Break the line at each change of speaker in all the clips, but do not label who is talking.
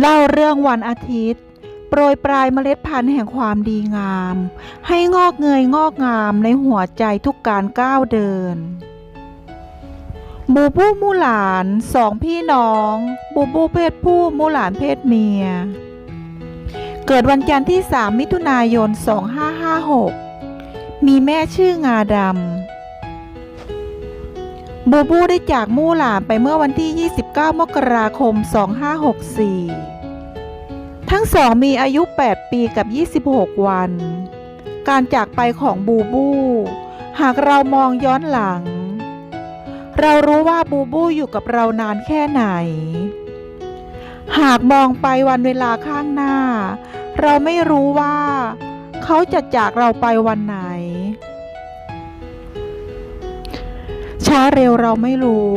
เล่าเรื่องวันอาทิตย์ โปรยปลายเมล็ดพันธุ์แห่งความดีงาม ให้งอกเงยงอกงามในหัวใจทุกการก้าวเดิน บูบูมูหลานสองพี่น้อง บูบูเพศผู้มูหลานเพศเมีย เกิดวันจันทร์ที่ 3 มิถุนายน 2556 มีแม่ชื่องาดำ บูบูได้จากมู่หลานไปเมื่อวันที่ 29 มกราคม 2564 ทั้งสองมีอายุ 8 ปีกับ 26 วัน การจากไปของบูบู หากเรามองย้อนหลัง เรารู้ว่าบูบูอยู่กับเรานานแค่ไหน หากมองไปวันเวลาข้างหน้า เราไม่รู้ว่า เขาจะจากเราไปวันไหน ช้าเร็วเราไม่รู้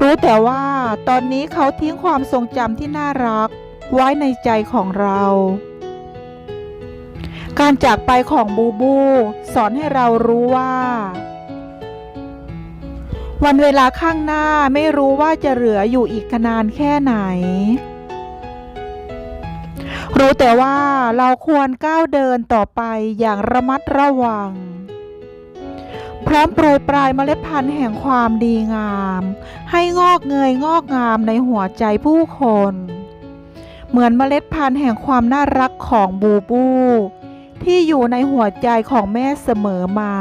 รู้แต่ว่าตอนนี้เขาทิ้งความทรงจำที่น่ารัก ไว้ในใจของเรา การจากไปของบูบู สอนให้เรารู้ว่า วันเวลาข้างหน้าไม่รู้ว่าจะเหลืออยู่อีกนานแค่ไหน รู้แต่ว่าเราควรก้าวเดินต่อไปอย่างระมัดระวัง พร้อมโปรยปลายเมล็ดพันธุ์แห่งความดีงาม ให้งอกเงยงอกงามในหัวใจผู้คน เหมือนเมล็ดพันธุ์แห่งความน่ารักของบูบู ที่อยู่ในหัวใจของแม่เสมอมา